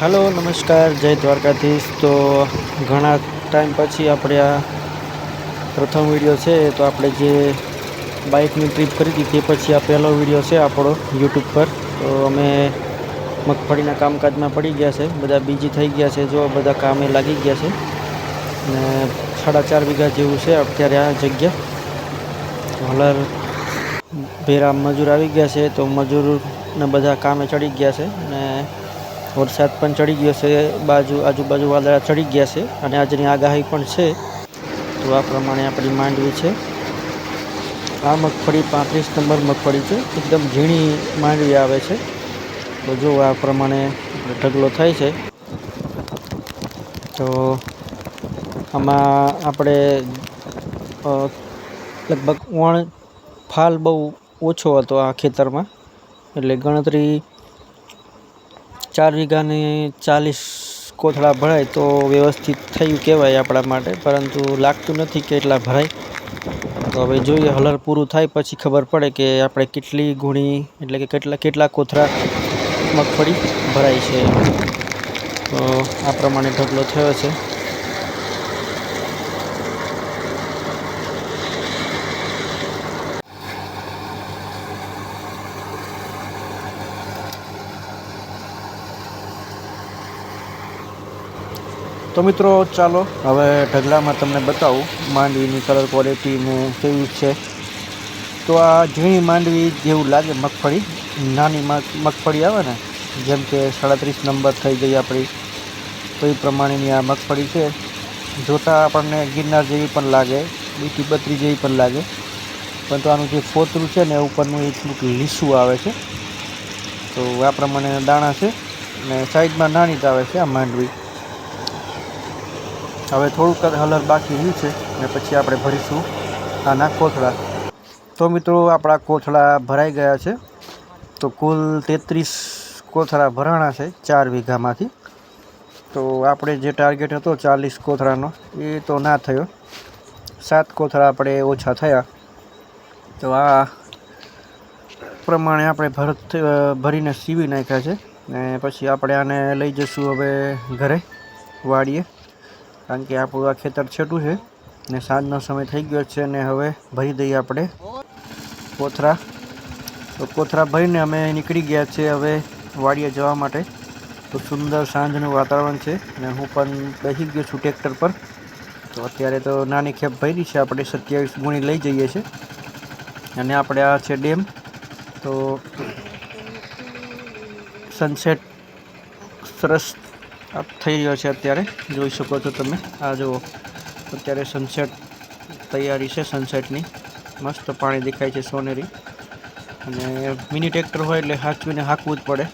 હાલો, નમસ્કાર, જય દ્વારકાધીશ. તો ઘણા ટાઈમ પછી આપણે આ પ્રથમ વીડિયો છે, તો આપણે જે બાઇકની ટ્રીપ કરી હતી તે પછી આ પહેલો વીડિયો છે આપણો યુટ્યુબ પર. તો અમે મગફળીના કામકાજમાં પડી ગયા છે, બધા બીજી થઈ ગયા છે, જો બધા કામે લાગી ગયા છે. ને સાડા ચાર વીઘા જેવું છે અત્યારે આ જગ્યા. હલર, ભેરા મજૂર આવી ગયા છે, તો મજૂરને બધા કામે ચડી ગયા છે. ને વરસાદ પણ ચડી ગયો છે, બાજુ, આજુબાજુ વાદળા ચડી ગયા છે અને આજની આગાહી પણ છે. તો આ પ્રમાણે આપણી માંડવી છે. આ મગફળી પાંત્રીસ નંબર મગફળી છે. એકદમ ઝીણી માંડવી આવે છે. તો જો આ પ્રમાણે ઢગલો થાય છે. તો આમાં આપણે લગભગ વણ ફાલ બહુ ઓછો હતો આ ખેતરમાં. એટલે ગણતરી ચાર વીઘાની ચાલીસ કોથળા ભરાય તો વ્યવસ્થિત થયું કહેવાય આપણા માટે, પરંતુ લાગતું નથી કે એટલા ભરાય. તો હવે જોઈએ હલર પૂરું થાય પછી ખબર પડે કે આપણે કેટલી ગુણી એટલે કે કેટલા કેટલા કોથળા મગફળી ભરાય છે. તો આ પ્રમાણે ઢગલો થયો છે. તો મિત્રો, ચાલો હવે ઢગલામાં તમને બતાવું માંડવીની કલર ક્વોલિટીનું કેવી છે. તો આ ઝીણી માંડવી જેવું લાગે મગફળી, નાની મગ- મગફળી આવે ને, જેમ કે સાડત્રીસ નંબર થઈ ગઈ આપણી, તો એ પ્રમાણેની આ મગફળી છે. જોતાં આપણને ગિરનાર જેવી પણ લાગે, બીટી બત્રી જેવી પણ લાગે. પરંતુ આનું જે ફોતરું છે ને, ઉપરનું એ થોડુંક લીસું આવે છે. તો આ પ્રમાણે દાણા છે ને, સાઈડમાં નાની જ આવે છે આ માંડવી. હવે થોડુંક હલર બાકી રહ્યું છે ને પછી આપણે ભરીશું આના કોથળા. તો મિત્રો આપણા કોથળા ભરાઈ ગયા છે. તો કુલ તેત્રીસ કોથળા ભરાણા છે ચાર વીઘામાંથી. તો આપણે જે ટાર્ગેટ હતો ચાલીસ કોથળાનો, એ તો ના થયો. સાત કોથળા આપણે ઓછા થયા. તો આ પ્રમાણે આપણે ભરત, ભરીને સીવી નાખ્યા છે. ને પછી આપણે આને લઈ જઈશું હવે ઘરે, વાડીએ. કારણ કે આપણું આ ખેતર છેટું છે ને સાંજનો સમય થઈ ગયો છે ને હવે ભરી દઈએ આપણે કોથરા. તો કોથરા ભરીને અમે નીકળી ગયા છે હવે વાડીએ જવા માટે. તો સુંદર સાંજનું વાતાવરણ છે ને હું પણ બેસી ગયો છું ટ્રેક્ટર પર. તો અત્યારે તો નાની ખેપ ભરી છે, આપણે સત્યાવીસ ગુણી લઈ જઈએ છીએ. અને આપણે આ છે ડેમ. તો સનસેટ સરસ આ થઈ રહ્યો છે અત્યારે, જોઈ શકો છો તમે. આ જુઓ, અત્યારે સનસેટ તૈયારી છે સનસેટની મસ્ત પાણી દેખાય છે સોનેરી. અને મિની ટ્રેક્ટર હોય એટલે હાંચવીને હાંકવું જ પડે.